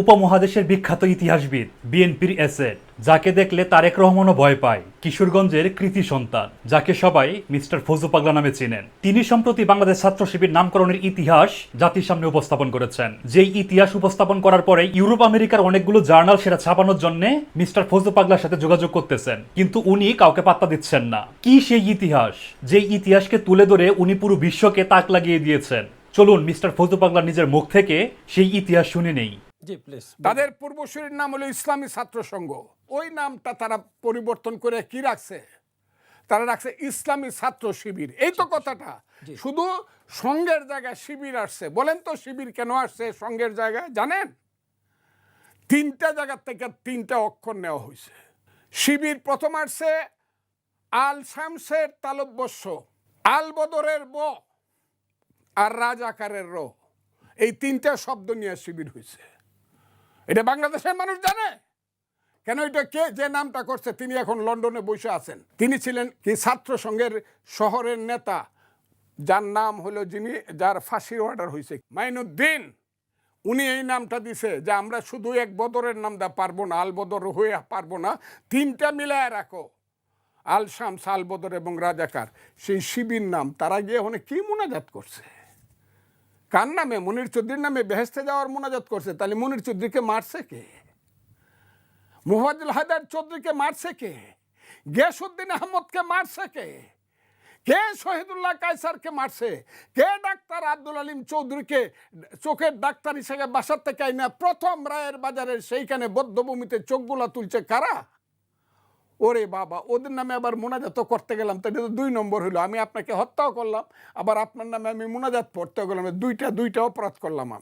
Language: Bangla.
উপমহাদেশের বিখ্যাত ইতিহাসবিদ, বিএনপির এসেট যাকে দেখলে তারেক রহমানও ভয় পায়, কিশোরগঞ্জের কৃতি সন্তান, যাকে সবাই মিস্টার ফজু পাগলা নামে চিনেন। তিনি সম্প্রতি বাংলাদেশ ছাত্র শিবির নামকরণের ইতিহাস জাতির সামনে উপস্থাপন করেছেন। যেই ইতিহাস উপস্থাপন করার পরে ইউরোপ, আমেরিকার অনেকগুলো জার্নাল সেটা ছাপানোর জন্য মিস্টার ফজু পাগলার সাথে যোগাযোগ করতেছেন, কিন্তু উনি কাউকে পাত্তা দিচ্ছেন না। কি সেই ইতিহাস? যেই ইতিহাসকে তুলে ধরে উনি পুরো বিশ্বকে তাক লাগিয়ে দিয়েছেন। চলুন মিস্টার ফজু পাগলা নিজের মুখ থেকে সেই ইতিহাস শুনে নেই। জি প্লিজ তাদের পূর্বসূরির নাম হলো ইসলামী ছাত্র সংঘ। ওই নামটা তারা পরিবর্তন করে কি রাখছে? তারা রাখছে ইসলামী ছাত্র শিবির। এই তো কথাটা। শুধু সঙ্গের জায়গায় শিবির আসছে। বলেন তো শিবির কেন আসছে সঙ্গের জায়গায় জানেন? তিনটা জায়গার থেকে তিনটা অক্ষর নেওয়া হয়েছে। শিবির প্রথম আসছে আল শামসের তালব্যস্য আল বদরের ব আর রাজাকারের র। এই তিনটা শব্দ নিয়ে শিবির হয়েছে। এটা বাংলাদেশের মানুষ জানে। কেন এটা কে যে নামটা করছে, তিনি এখন লন্ডনে বসে আছেন। তিনি ছিলেন কি ছাত্র সংঘের শহরের নেতা, যার নাম হলো যিনি, যার ফাঁসির অর্ডার হয়েছে মাইনুদ্দিন, উনি এই নামটা দিছে যে আমরা শুধু এক বদরের নাম দা পারব না, আল বদর হয়ে পারব না, তিনটা মিলায় রাখো। আল শামস, আল বদর এবং রাজাকার, সেই শিবির নাম, তারা গিয়ে ওখানে কি মোনাজাত করছে? কার নামে? মনির চৌধুরীর নামে বেহেস্তে যাওয়ার মোনাজাত করছে। তাহলে মনির চৌধুরীকে মারছে কে? মুহাজ্জুল হায়দার চৌধুরীকে মারছে কে? গিয়াসুদ্দিন আহমদকে মারছে কে? কে শহীদুল্লাহ কায়সারকে মারছে? কে ডাক্তার আব্দুল আলিম চৌধুরীকে চোখের ডাক্তার হিসেবে বাসার থেকে আইনা? প্রথম রায়ের বাজারের সেইখানে বদ্ধভূমিতে চোখগুলা তুলছে কারা? ওরে বাবা, ওদের নামে আবার মোনাজাত করতে গেলাম তো এটা তো দুই নম্বর হলো। আমি আপনাকে হত্যাও করলাম, আবার আপনার নামে আমি মোনাজাত পড়তেও গেলাম, দুইটা দুইটা অপরাধ করলাম আমি।